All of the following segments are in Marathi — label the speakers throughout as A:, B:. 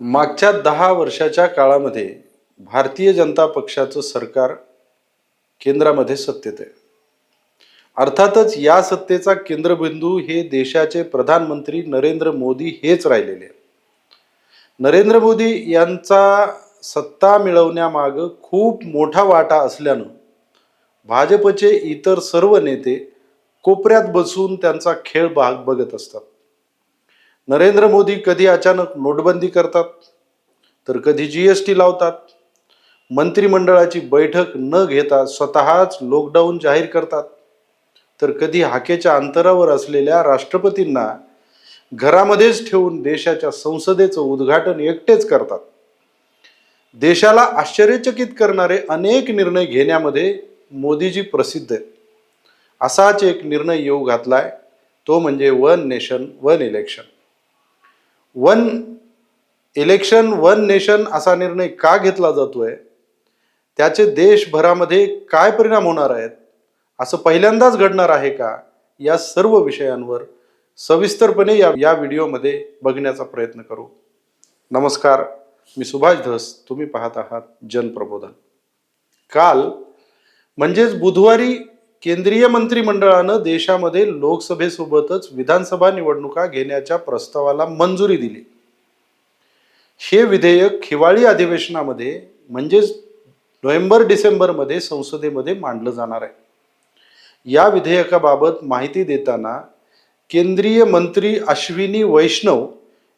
A: मागच्या दहा वर्षाच्या काळामध्ये भारतीय जनता पक्षाचं सरकार केंद्रामध्ये सत्तेत आहे. अर्थातच या सत्तेचा केंद्रबिंदू हे देशाचे प्रधानमंत्री नरेंद्र मोदी हेच राहिलेले नरेंद्र मोदी यांचा सत्ता मिळवण्यामागं खूप मोठा वाटा असल्यानं भाजपचे इतर सर्व नेते कोपऱ्यात बसून त्यांचा खेळ भाग बघत असतात. नरेंद्र मोदी कधी अचानक नोटबंदी करतात? तर कधी जी एस टी लावतात? मंत्रिमंडळाची बैठक न घेता स्वतःच लॉकडाऊन जाहीर करतात. तर कधी हाकेच्या अंतरावर असलेल्या राष्ट्रपतींना घरामध्येच ठेवून देशाच्या संसदेचं उद्घाटन एकटेच करतात. देशाला आश्चर्यचकित करणारे अनेक निर्णय घेण्यामध्ये मोदीजी प्रसिद्ध आहेत. असाच एक निर्णय येऊ घातलाय तो म्हणजे one nation one election one election one nation असा निर्णय का घेतला जातोय? त्याचे देशभरामध्ये काय परिणाम होणार आहेत? असं पहिल्यांदाच घडणार आहे का? या सर्व विषयांवर सविस्तरपणे या या व्हिडिओमध्ये बघण्याचा प्रयत्न करू. नमस्कार मी सुभाष धस. तुम्ही पाहत आहात जनप्रबोधन काल म्हणजेच बुधवारी केंद्रीय मंत्रिमंडळानं देशामध्ये लोकसभेसोबतच विधानसभा निवडणुका घेण्याच्या प्रस्तावाला मंजुरी दिली. हे विधेयक हिवाळी अधिवेशनामध्ये म्हणजेच नोव्हेंबर डिसेंबरमध्ये संसदेमध्ये मांडलं जाणार आहे. या विधेयकाबाबत माहिती देताना केंद्रीय मंत्री अश्विनी वैष्णव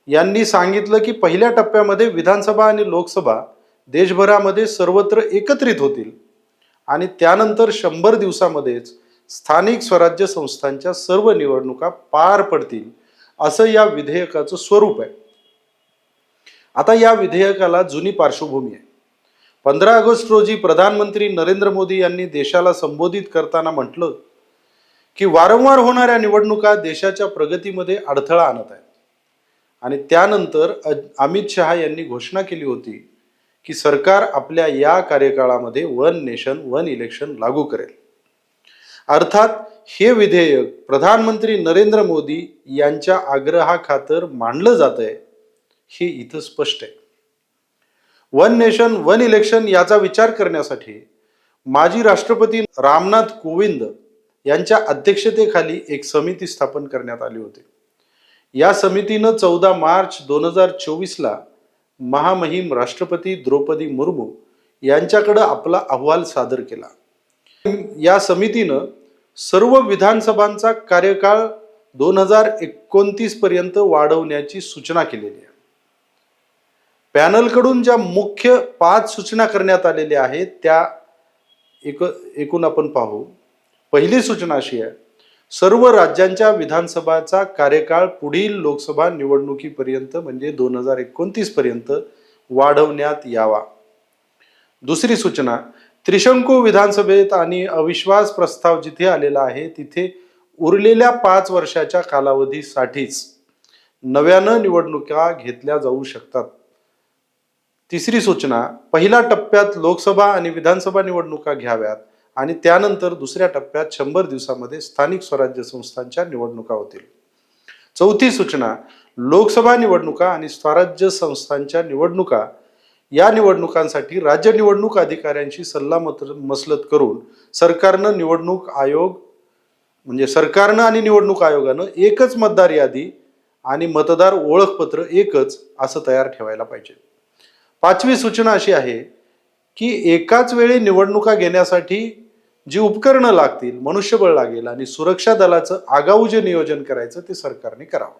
A: यांनी सांगितलं की पहिल्या टप्प्यामध्ये विधानसभा आणि लोकसभा देशभरामध्ये सर्वत्र एकत्रित होतील. आणि त्यानंतर शंभर दिवसामध्येच स्थानिक स्वराज्य संस्थांच्या सर्व निवडणुका पार पडतील असं या विधेयकाचं स्वरूप आहे. आता या विधेयकाला जुनी पार्श्वभूमी आहे. पंधरा ऑगस्ट रोजी प्रधानमंत्री नरेंद्र मोदी यांनी देशाला संबोधित करताना म्हटलं की वारंवार होणाऱ्या निवडणुका देशाच्या प्रगतीमध्ये अडथळा आणत आहेत. आणि त्यानंतर अमित शहा यांनी घोषणा केली होती की सरकार आपल्या या कार्यकाळामध्ये वन नेशन वन इलेक्शन लागू करेल. अर्थात हे विधेयक प्रधानमंत्री नरेंद्र मोदी यांच्या आग्रहाखातर मांडलं जात आहे हे इथं स्पष्ट आहे. वन नेशन वन इलेक्शन याचा विचार करण्यासाठी माजी राष्ट्रपती रामनाथ कोविंद यांच्या अध्यक्षतेखाली एक समिती स्थापन करण्यात आली होती. या समितीनं चौदा मार्च दोन हजार चोवीसला महामहिम राष्ट्रपती द्रौपदी मुर्मू यांच्याकडं आपला अहवाल सादर केला. या समितीनं सर्व विधानसभांचा कार्यकाळ दोन हजार एकोणतीस पर्यंत वाढवण्याची सूचना केलेली आहे. पॅनलकडून ज्या मुख्य पाच सूचना करण्यात आलेल्या आहेत त्या एक एकूण आपण पाहू. पहिली सूचना अशी आहे सर्व राज्यांच्या विधानसभाचा कार्यकाळ पुढील लोकसभा निवडणुकीपर्यंत म्हणजे दोन हजार एकोणतीस पर्यंत वाढवण्यात यावा. दुसरी सूचना त्रिशंकू विधानसभेत आणि अविश्वास प्रस्ताव जिथे आलेला आहे तिथे उरलेल्या पाच वर्षाच्या कालावधीसाठीच नव्यानं निवडणुका घेतल्या जाऊ शकतात. तिसरी सूचना पहिल्या टप्प्यात लोकसभा आणि विधानसभा निवडणुका घ्याव्यात. आणि त्यानंतर दुसऱ्या टप्प्यात शंभर दिवसामध्ये स्थानिक स्वराज्य संस्थांच्या निवडणुका होतील. चौथी सूचना लोकसभा निवडणुका आणि स्वराज्य संस्थांच्या निवडणुका. या निवडणुकांसाठी राज्य निवडणूक अधिकाऱ्यांशी सल्ला मसलत करून सरकारनं निवडणूक आयोग म्हणजे सरकारनं आणि निवडणूक आयोगानं एकच मतदार यादी आणि मतदार ओळखपत्र एकच असं तयार ठेवायला पाहिजे. पाचवी सूचना अशी आहे की एकाच वेळी निवडणुका घेण्यासाठी जी उपकरणं लागतील मनुष्यबळ लागेल आणि सुरक्षा दलाचं आगाऊ जे नियोजन करायचं ते सरकारने करावं.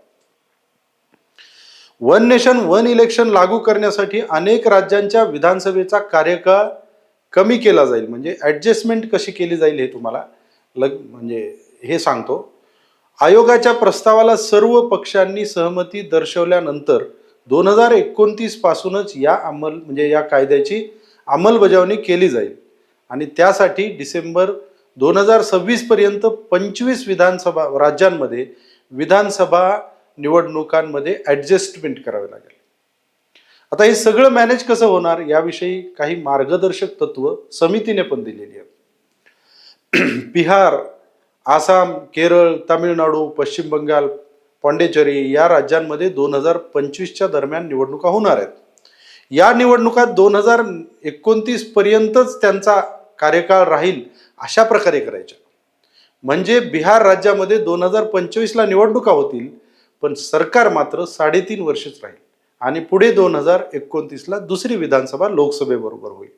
A: वन नेशन वन इलेक्शन लागू करण्यासाठी अनेक राज्यांच्या विधानसभेचा कार्यकाळ कमी केला जाईल. म्हणजे ॲडजस्टमेंट कशी केली जाईल हे तुम्हाला लग म्हणजे हे सांगतो. आयोगाच्या प्रस्तावाला सर्व पक्षांनी सहमती दर्शवल्यानंतर दोन हजार एकोणतीस पासूनच या अंमल म्हणजे या कायद्याची अंमलबजावणी केली जाईल. आणि त्यासाठी डिसेंबर दोन हजार सव्वीस पर्यंत पंचवीस विधानसभा राज्यांमध्ये विधानसभा निवडणुकांमध्ये ॲडजस्टमेंट करावे लागेल. आता हे सगळं मॅनेज कसं होणार याविषयी काही मार्गदर्शक तत्व समितीने पण दिलेली आहेत. बिहार आसाम केरळ तामिळनाडू पश्चिम बंगाल पॉंडेचेरी या राज्यांमध्ये दोन हजार पंचवीसच्या दरम्यान निवडणुका होणार आहेत. या निवडणुका दोन हजार एकोणतीस पर्यंतच त्यांचा कार्यकाळ राहील अशा प्रकारे करायच्या. म्हणजे बिहार राज्यामध्ये दोन हजार पंचवीसला निवडणुका होतील पण सरकार मात्र साडेतीन वर्षच राहील आणि पुढे दोन हजार एकोणतीसला दुसरी विधानसभा लोकसभेबरोबर होईल.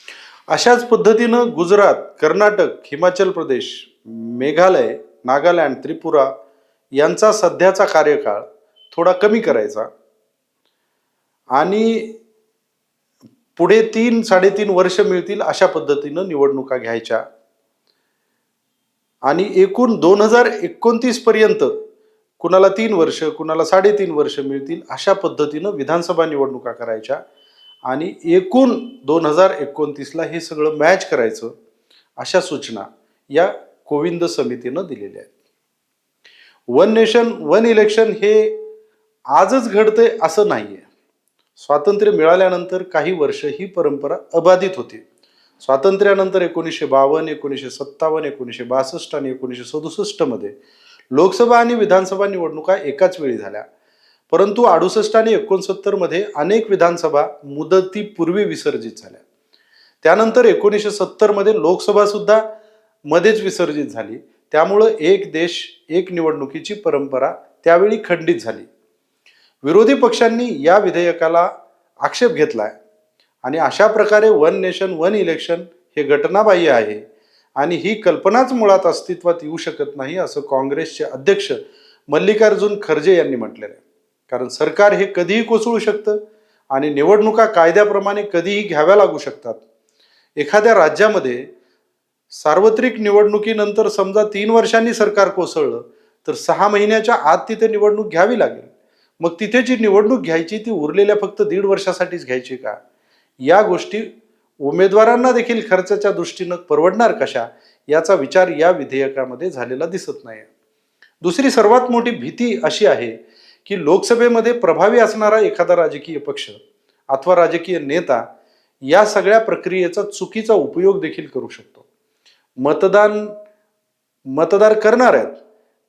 A: अशाच पद्धतीनं गुजरात कर्नाटक हिमाचल प्रदेश मेघालय नागालँड त्रिपुरा यांचा सध्याचा कार्यकाळ थोडा कमी करायचा. आणि पुढे तीन साडेतीन वर्ष मिळतील अशा पद्धतीनं निवडणुका घ्यायच्या. आणि एकूण दोन हजार एकोणतीस पर्यंत कुणाला तीन वर्ष कुणाला साडेतीन वर्ष मिळतील अशा पद्धतीनं विधानसभा निवडणुका करायच्या. आणि एकूण दोन हजार एकोणतीसला हे सगळं मॅच करायचं अशा सूचना या कोविंद समितीनं दिलेल्या आहेत. वन नेशन वन इलेक्शन हे आजच घडतंय असं नाहीये. स्वातंत्र्य मिळाल्यानंतर काही वर्ष ही परंपरा अबाधित होती. स्वातंत्र्यानंतर एकोणीसशे बावन्न एकोणीसशे सत्तावन्न एकोणीसशे बासष्ट आणि एकोणीसशे सदुसष्टमध्ये लोकसभा आणि विधानसभा निवडणुका एकाच वेळी झाल्या. परंतु अडुसष्ट आणि एकोणसत्तरमध्ये अनेक विधानसभा मुदतीपूर्वी विसर्जित झाल्या. त्यानंतर एकोणीसशे सत्तरमध्ये लोकसभासुद्धा लोकसभा सुद्धा मध्येच विसर्जित झाली. त्यामुळं एक देश एक निवडणुकीची परंपरा त्यावेळी खंडित झाली. विरोधी पक्षांनी या विधेयकाला आक्षेप घेतलाय. आणि अशा प्रकारे वन नेशन वन इलेक्शन हे घटनाबाह्य आहे. आणि ही कल्पनाच मुळात अस्तित्वात येऊ शकत नाही असं काँग्रेसचे अध्यक्ष मल्लिकार्जुन खरगे यांनी म्हटलेलं आहे. कारण सरकार हे कधीही कोसळू शकतं आणि निवडणुका कायद्याप्रमाणे कधीही घ्याव्या लागू शकतात. एखाद्या राज्यामध्ये सार्वत्रिक निवडणुकीनंतर समजा तीन वर्षांनी सरकार कोसळलं तर सहा महिन्याच्या आत तिथे निवडणूक घ्यावी लागेल. मग तिथे जी निवडणूक घ्यायची ती उरलेल्या फक्त दीड वर्षासाठीच घ्यायची का? या गोष्टी उमेदवारांना देखील खर्चाच्या दृष्टीनं परवडणार कशा? याचा विचार या विधेयकामध्ये झालेला दिसत नाही दुसरी सर्वात मोठी भीती अशी आहे की लोकसभेमध्ये प्रभावी असणारा एखादा राजकीय पक्ष अथवा राजकीय नेता या सगळ्या प्रक्रियेचा चुकीचा उपयोग देखील करू शकतो. मतदान मतदार करणार आहेत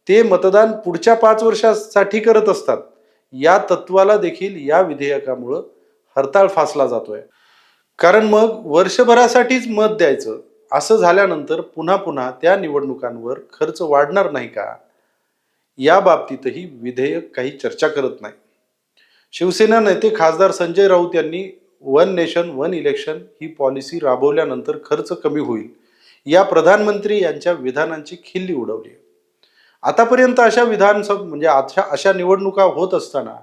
A: ते मतदान पुढच्या पाच वर्षासाठी करत असतात. या तत्वाला देखील या विधेयकामुळं हरताळ फासला जातोय. कारण मग वर्षभरासाठीच मत द्यायचं असं झाल्यानंतर पुन्हा पुन्हा त्या निवडणुकांवर खर्च वाढणार नाही का? या बाबतीतही विधेयक काही चर्चा करत नाही. शिवसेना नेते खासदार संजय राऊत यांनी वन नेशन वन इलेक्शन ही पॉलिसी राबवल्यानंतर खर्च कमी होईल. या प्रधानमंत्री यांच्या विधानांची खिल्ली उडवली आतापर्यंत अशा विधानसभा म्हणजे अशा अशा निवडणुका होत असताना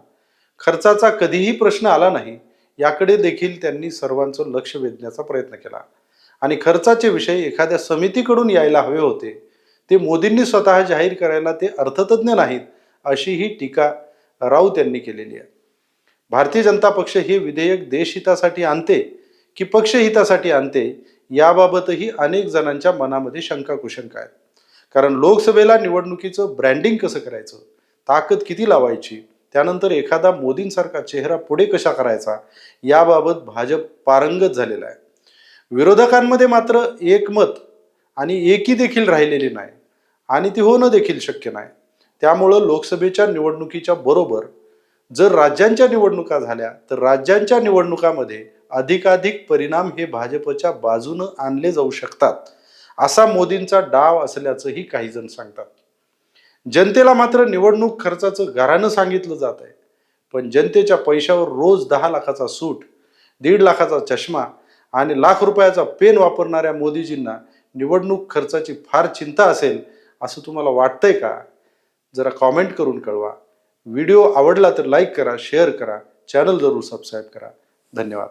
A: खर्चाचा कधीही प्रश्न आला नाही याकडे देखील त्यांनी सर्वांचं लक्ष वेधण्याचा प्रयत्न केला. आणि खर्चाचे विषय एखाद्या समितीकडून यायला हवे होते ते मोदींनी स्वतः जाहीर करायला ते अर्थतज्ञ नाहीत अशी ही टीका राऊत यांनी केलेली आहे. भारतीय जनता पक्ष हे विधेयक देशहितासाठी आणते की पक्षहितासाठी आणते याबाबतही अनेक जणांच्या मनामध्ये शंका कुशंका आहेत. कारण लोकसभेला निवडणुकीचं ब्रँडिंग कसं करायचं? ताकद किती लावायची? त्यानंतर एखादा मोदींसारखा चेहरा पुढे कशा करायचा? याबाबत भाजप पारंगत झालेला आहे. विरोधकांमध्ये मात्र एकमत आणि एकी देखील राहिलेली नाही आणि ती होणं देखील शक्य नाही. त्यामुळं लोकसभेच्या निवडणुकीच्या बरोबर जर राज्यांच्या निवडणुका झाल्या तर राज्यांच्या निवडणुकामध्ये अधिकाधिक परिणाम हे भाजपच्या बाजूनं आणले जाऊ शकतात. असा मोदींचा डाव असल्याचंही काही जण सांगतात. जनतेला मात्र निवडणूक खर्चाचं घरानं सांगितलं जात आहे. पण जनतेच्या पैशावर रोज दहा लाखाचा सूट दीड लाखाचा चष्मा आणि लाख रुपयाचा पेन वापरणाऱ्या मोदीजींना निवडणूक खर्चाची फार चिंता असेल असं तुम्हाला वाटतंय का? जरा कॉमेंट करून कळवा. व्हिडिओ आवडला तर लाईक करा शेअर करा चॅनल जरूर सबस्क्राईब करा. धन्यवाद.